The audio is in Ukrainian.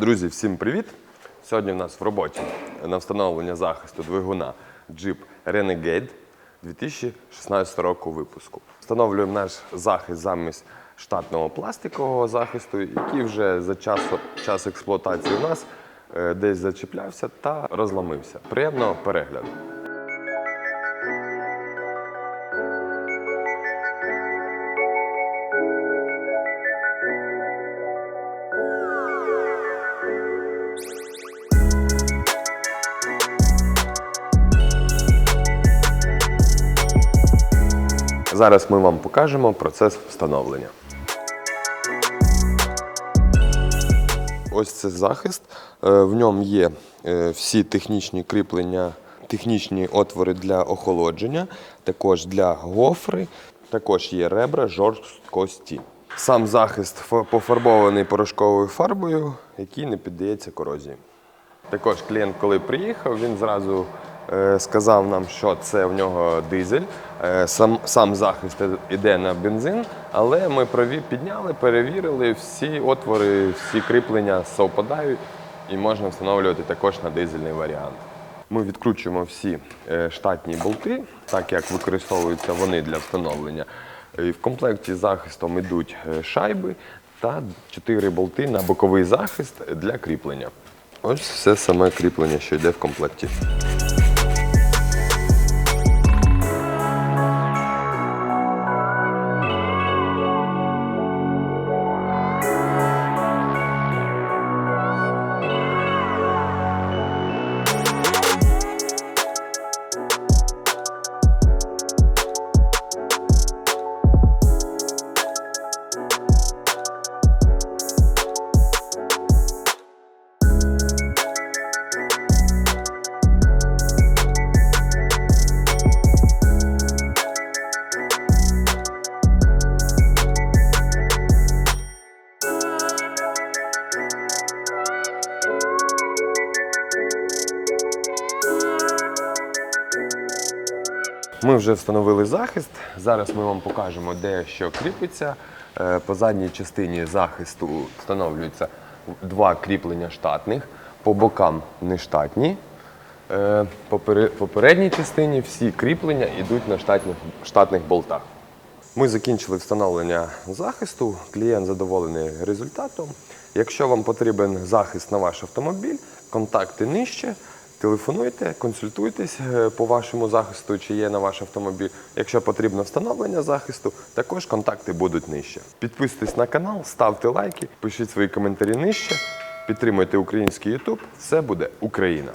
Друзі, всім привіт! Сьогодні в нас в роботі на встановлення захисту двигуна Jeep Renegade 2016 року випуску. Встановлюємо наш захист замість штатного пластикового захисту, який вже за час, час експлуатації у нас е, десь зачіплявся та розламився. Приємного перегляду! Зараз ми вам покажемо процес встановлення. Ось це захист. Е, В ньому є е, всі технічні кріплення, технічні отвори для охолодження, також для гофри, також є ребра жорсткості. Сам захист пофарбований порошковою фарбою, який не піддається корозії. Також клієнт, коли приїхав, він зразу сказав нам, що це в нього дизель. Е, сам, сам захист іде на бензин, але ми підняли, перевірили, всі отвори, всі кріплення совпадають і можна встановлювати також на дизельний варіант. Ми відкручуємо всі е, штатні болти, так як використовуються вони для встановлення. І в комплекті з захистом йдуть е, шайби та 4 болти на боковий захист для кріплення. Ось все саме кріплення, що йде в комплекті. Ми вже встановили захист. Зараз ми вам покажемо, де що кріпиться. Е, По задній частині захисту встановлюються два кріплення штатних, по бокам нештатні. Е, По передній частині всі кріплення йдуть на штатних, штатних болтах. Ми закінчили встановлення захисту. Клієнт задоволений результатом. Якщо вам потрібен захист на ваш автомобіль, контакти нижче. Телефонуйте, консультуйтесь е, по вашому захисту, чи є на ваш автомобіль. Якщо потрібно встановлення захисту, також контакти будуть нижче. Підписуйтесь на канал, ставте лайки, пишіть свої коментарі нижче, підтримуйте український YouTube. Все буде Україна!